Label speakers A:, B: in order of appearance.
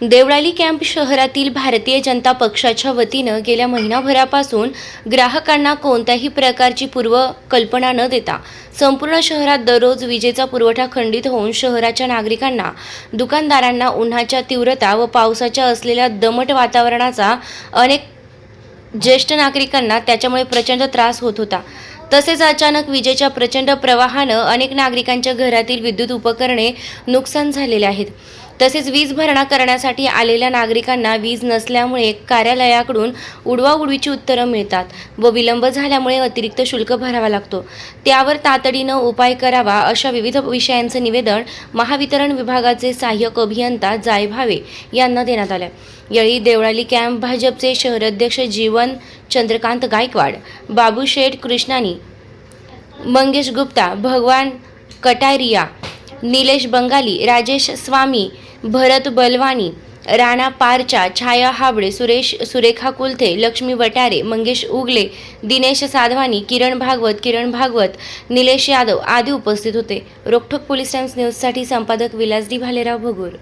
A: Deolali camp शहरातील भारतीय जनता पक्षाच्या वतीनं गेल्या महिनाभरापासून ग्राहकांना कोणत्याही प्रकारची पूर्व कल्पना न देता संपूर्ण शहरात दररोज विजेचा पुरवठा खंडित होऊन शहराच्या नागरिकांना दुकानदारांना उन्हाच्या तीव्रता व पावसाच्या असलेल्या दमट वातावरणाचा अनेक ज्येष्ठ नागरिकांना त्याच्यामुळे प्रचंड त्रास होत होता. तसेच अचानक विजेच्या प्रचंड प्रवाहानं अनेक नागरिकांच्या घरातील विद्युत उपकरणे नुकसान झालेले आहेत. तसेच वीज भरणा करण्यासाठी आलेल्या नागरिकांना वीज नसल्यामुळे कार्यालयाकडून उडवाउडवीची उत्तरं मिळतात व विलंब झाल्यामुळे अतिरिक्त शुल्क भरावा लागतो. त्यावर तातडीनं उपाय करावा अशा विविध विषयांचं निवेदन महावितरण विभागाचे सहाय्यक अभियंता जाय भावे यांना देण्यात आलं. यावेळी देवळाली कॅम्प भाजपचे शहराध्यक्ष जीवन चंद्रकांत गायकवाड बाबू शेठ कृष्णानी मंगेश गुप्ता भगवान कटारिया निलेश बंगाली राजेश स्वामी भरत बलवानी राणा पारचा छाया हाबळे सुरेश सुरेखा कुलथे लक्ष्मी वटारे मंगेश उगले दिनेश साधवानी किरण भागवत किरण भागवत निलेश यादव आदी उपस्थित होते. रोखोक पोलीस टाइम्स न्यूजसाठी संपादक विलासडी भालेराव भगूर.